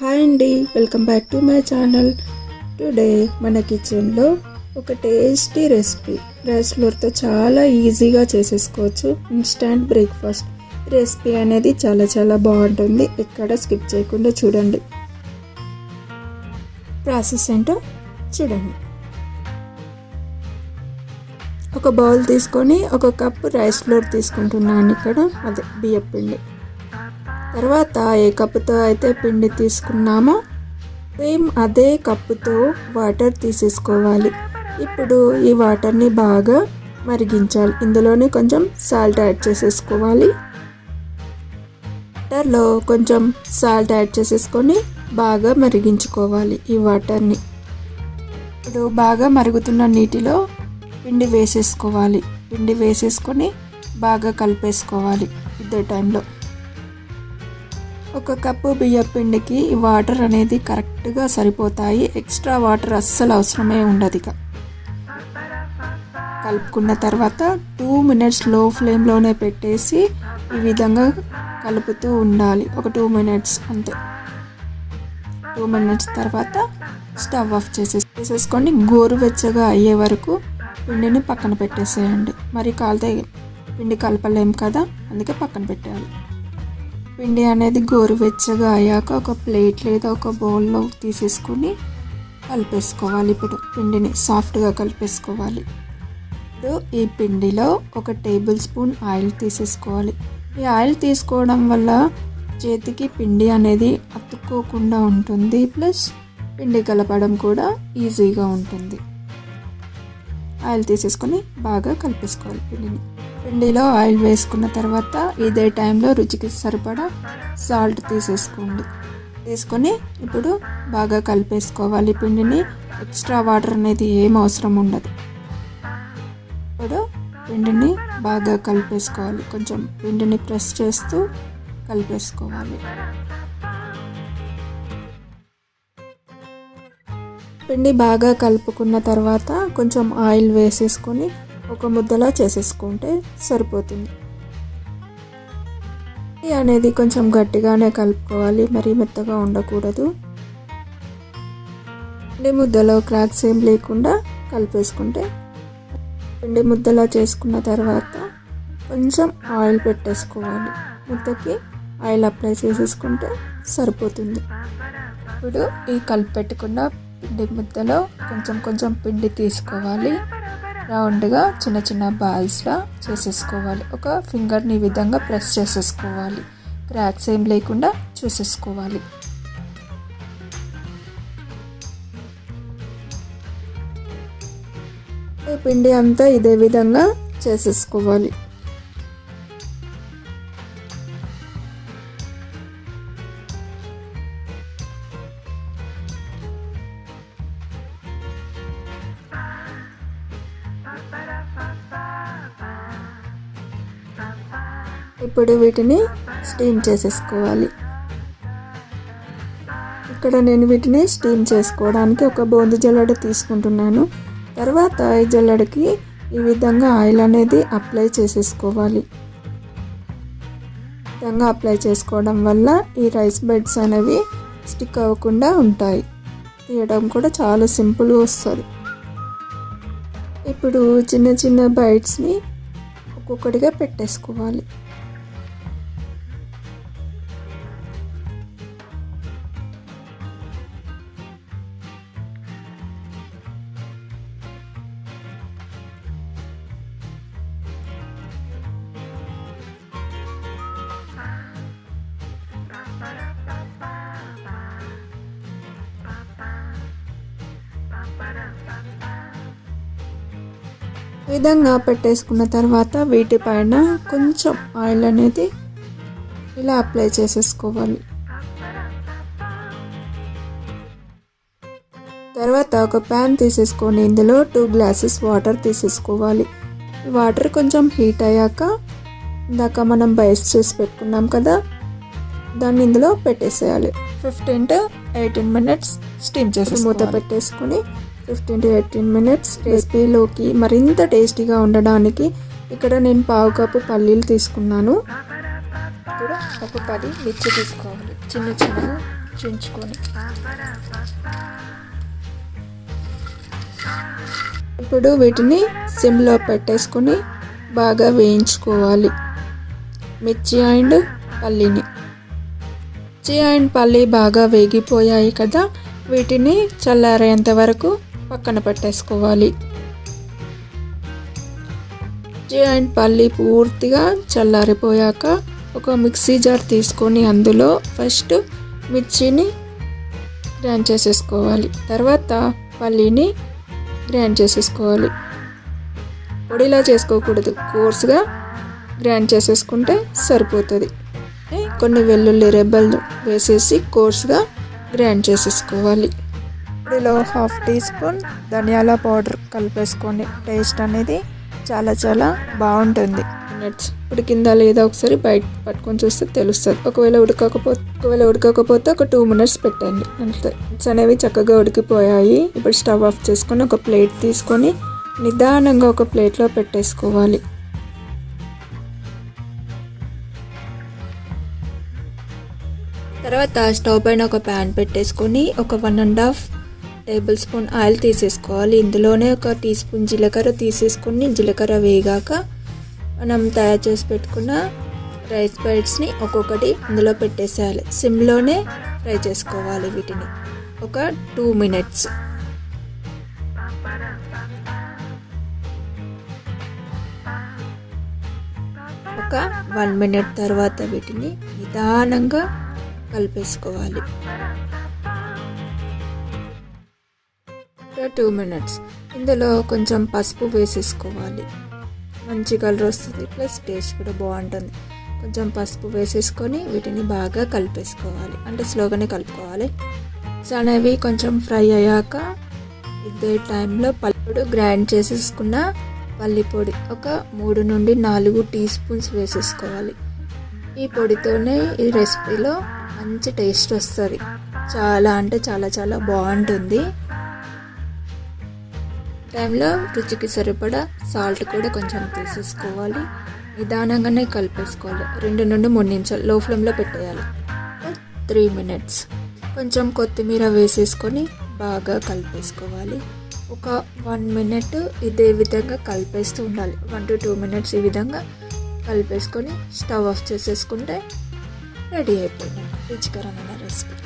Hi అండి welcome back to my channel. Today మన కిచెన్లో ఒక టేస్టీ రెసిపీ. రైస్ ఫ్లోర్తో చాలా ఈజీగా చేసేసుకోవచ్చు ఇన్స్టాంట్ బ్రేక్ఫాస్ట్. రెసిపీ అనేది చాలా చాలా బాగుంటుంది ఎక్కడ స్కిప్ చేయకుండా చూడండి. ప్రాసెస్ ఏంటో చూడండి. ఒక బౌల్ తీసుకొని ఒక కప్పు రైస్ ఫ్లోర్ తీసుకుంటున్నాను ఇక్కడ అదే బియ్యపిండి. పిండి తర్వాత ఏ కప్పుతో అయితే పిండి తీసుకున్నామో సేమ్ అదే కప్పుతో వాటర్ తీసేసుకోవాలి. ఇప్పుడు ఈ వాటర్ని బాగా మరిగించాలి. ఇందులోనే కొంచెం సాల్ట్ యాడ్ చేసేసుకోవాలి. వాటర్లో కొంచెం సాల్ట్ యాడ్ చేసేసుకొని బాగా మరిగించుకోవాలి ఈ వాటర్ని. ఇప్పుడు బాగా మరుగుతున్న నీటిలో పిండి వేసేసుకోవాలి. పిండి వేసేసుకొని బాగా కలిపేసుకోవాలి. ఇదే టైంలో. ఒక కప్పు బియ్య పిండికి వాటర్ అనేది కరెక్ట్గా సరిపోతాయి. ఎక్స్ట్రా వాటర్ అస్సలు అవసరమే ఉండదు ఇక. కలుపుకున్న తర్వాత టూ మినిట్స్లో ఫ్లేమ్లోనే పెట్టేసి ఈ విధంగా కలుపుతూ ఉండాలి. ఒక టూ మినిట్స్ అంతే. టూ మినిట్స్ తర్వాత స్టవ్ ఆఫ్ చేసేసి చేసేసుకొని గోరువెచ్చగా అయ్యే వరకు పిండిని పక్కన పెట్టేసేయండి. మరి కాలితే పిండి కలపలేం కదా అందుకే పక్కన పెట్టాలి. పిండి అనేది గోరువెచ్చగా అయ్యాక ఒక ప్లేట్ లేదా ఒక బౌల్లో తీసేసుకొని కలిపేసుకోవాలి. ఇప్పుడు పిండిని సాఫ్ట్గా కలిపేసుకోవాలి. ఇప్పుడు ఈ పిండిలో ఒక టేబుల్ స్పూన్ ఆయిల్ తీసేసుకోవాలి. ఈ ఆయిల్ తీసుకోవడం వల్ల చేతికి పిండి అనేది అతుక్కోకుండా ఉంటుంది. ప్లస్ పిండి కలపడం కూడా ఈజీగా ఉంటుంది. ఆయిల్ తీసేసుకొని బాగా కలిపేసుకోవాలి పిండిని. పిండిలో ఆయిల్ వేసుకున్న తర్వాత ఇదే టైంలో రుచికి సరిపడా సాల్ట్ తీసేసుకోండి. తీసుకొని ఇప్పుడు బాగా కలిపేసుకోవాలి. పిండిని ఎక్స్ట్రా వాటర్ అనేది ఏం అవసరం ఉండదు. ఇప్పుడు పిండిని బాగా కలిపేసుకోవాలి. కొంచెం పిండిని ప్రెస్ చేస్తూ కలిపేసుకోవాలి. పిండి బాగా కలుపుకున్న తర్వాత కొంచెం ఆయిల్ వేసేసుకొని ఒక ముద్దలా చేసేసుకుంటే సరిపోతుంది. అనేది కొంచెం గట్టిగానే కలుపుకోవాలి మరీ మెత్తగా ఉండకూడదు. పిండి ముద్దలో క్రాక్స్ ఏం లేకుండా కలిపేసుకుంటే పిండి ముద్దలా చేసుకున్న తర్వాత కొంచెం ఆయిల్ పెట్టేసుకోవాలి. ముద్దకి ఆయిల్ అప్లై చేసేసుకుంటే సరిపోతుంది. ఇప్పుడు ఈ కలిపి పెట్టుకున్న పిండి ముద్దలో కొంచెం కొంచెం పిండి తీసుకోవాలి. రౌండ్గా చిన్న చిన్న బాల్స్లా చేసేసుకోవాలి. ఒక ఫింగర్ని ఈ విధంగా ప్రెస్ చేసేసుకోవాలి. క్రాక్స్ ఏం లేకుండా చూసేసుకోవాలి. పిండి అంతా ఇదే విధంగా చేసేసుకోవాలి. ఇప్పుడు వీటిని స్టీమ్ చేసేసుకోవాలి. ఇక్కడ నేను వీటిని స్టీమ్ చేసుకోవడానికి ఒక బోందు జల్లెడ తీసుకుంటున్నాను. తర్వాత ఈ జల్లెడకి ఈ విధంగా ఆయిల్ అనేది అప్లై చేసేసుకోవాలి. విధంగా అప్లై చేసుకోవడం వల్ల ఈ రైస్ బెడ్స్ అనేవి స్టిక్ అవ్వకుండా ఉంటాయి. తీయడం కూడా చాలా సింపుల్గా వస్తుంది. ఇప్పుడు చిన్న చిన్న బైట్స్ని ఒక్కొక్కటిగా పెట్టేసుకోవాలి. విధంగా పెట్టేసుకున్న తర్వాత వీటిపైన కొంచెం ఆయిల్ అనేది ఇలా అప్లై చేసేసుకోవాలి. తర్వాత ఒక ప్యాన్ తీసేసుకొని ఇందులో టూ గ్లాసెస్ వాటర్ తీసేసుకోవాలి. ఈ వాటర్ కొంచెం హీట్ అయ్యాక ఇందాక మనం బైస్ చేసి పెట్టుకున్నాం కదా దాన్ని ఇందులో పెట్టేసేయాలి. Fifteen to eighteen minutes steam చేసి మూత పెట్టేసుకొని ఫిఫ్టీన్ టు ఎయిటీన్ మినిట్స్ రెసిపీలోకి మరింత టేస్టీగా ఉండడానికి ఇక్కడ నేను పావు కప్పు పల్లీలు తీసుకున్నాను. ఇప్పుడు ఒక పది మిర్చి తీసుకోవాలి. చిన్న చిన్నగా చుంచుకొని. ఇప్పుడు వీటిని సిమ్లో పెట్టేసుకొని బాగా వేయించుకోవాలి. మిర్చి అండ్ పల్లీని. మిర్చి అండ్ పల్లి బాగా వేగిపోయాయి కదా వీటిని చల్లారేంత వరకు పక్కన పెట్టేసుకోవాలి. జాయింట్ అండ్ పల్లి పూర్తిగా చల్లారిపోయాక ఒక మిక్సీ జార్ తీసుకొని అందులో ఫస్ట్ మిర్చిని గ్రైండ్ చేసేసుకోవాలి. తర్వాత పల్లీని గ్రైండ్ చేసేసుకోవాలి. పొడిలా చేసుకోకూడదు. కోర్స్గా గ్రైండ్ చేసేసుకుంటే సరిపోతుంది. కొన్ని వెల్లుల్లి రెబ్బలు వేసేసి కోర్స్గా గ్రైండ్ చేసేసుకోవాలి. పొడిలో హాఫ్ టీ స్పూన్ ధనియాల పౌడర్ కలిపేసుకోండి. టేస్ట్ అనేది చాలా చాలా బాగుంటుంది. మినిట్స్ ఉడికిందా లేదా ఒకసారి బయట పట్టుకొని చూస్తే తెలుస్తుంది. ఒకవేళ ఉడకకపోతే ఒకవేళ ఉడకకపోతే ఒక టూ మినిట్స్ పెట్టండి. అంతే. అనేవి చక్కగా ఉడికిపోయాయి. ఇప్పుడు స్టవ్ ఆఫ్ చేసుకొని ఒక ప్లేట్ తీసుకొని నిదానంగా ఒక ప్లేట్లో పెట్టేసుకోవాలి. తర్వాత స్టవ్ పైన ఒక ప్యాన్ పెట్టేసుకొని ఒక one and half tablespoon oil తీసేసుకోవాలి. ఇందులోనే ఒక టీ స్పూన్ జీలకర్ర తీసేసుకుని జీలకర్ర వేగాక మనం తయారు చేసి పెట్టుకున్న రైస్ బైట్స్ని ఒక్కొక్కటి ఇందులో పెట్టేసేయాలి. సిమ్లోనే ఫ్రై చేసుకోవాలి వీటిని. ఒక టూ మినిట్స్. ఒక వన్ మినిట్ తర్వాత వీటిని నిదానంగా కలిపేసుకోవాలి. Two minutes. ఇందులో కొంచెం పసుపు వేసేసుకోవాలి. మంచి కలర్ వస్తుంది. ప్లస్ టేస్ట్ కూడా బాగుంటుంది. కొంచెం పసుపు వేసేసుకొని వీటిని బాగా కలిపేసుకోవాలి. అంటే స్లోగానే కలుపుకోవాలి. అనేవి కొంచెం ఫ్రై అయ్యాక ఇదే టైంలో పల్లిపొడి గ్రైండ్ చేసేసుకున్న పల్లి పొడి ఒక మూడు నుండి నాలుగు టీ స్పూన్స్ వేసేసుకోవాలి. ఈ పొడితోనే ఈ రెసిపీలో మంచి టేస్ట్ వస్తుంది. చాలా అంటే చాలా చాలా బాగుంటుంది. టైంలో రుచికి సరిపడా సాల్ట్ కూడా కొంచెం తీసేసుకోవాలి. నిదానంగానే కలిపేసుకోవాలి. రెండు నుండి మూడు నిమిషాలు లో ఫ్లేమ్లో పెట్టేయాలి. Three minutes. కొంచెం కొత్తిమీర వేసేసుకొని బాగా కలిపేసుకోవాలి. ఒక వన్ మినిట్ ఇదే విధంగా కలిపేస్తూ ఉండాలి. వన్ టు టూ మినిట్స్ ఈ విధంగా కలిపేసుకొని స్టవ్ ఆఫ్ చేసేసుకుంటే రెడీ అయిపోయింది. రుచికరమైన రెసిపీ.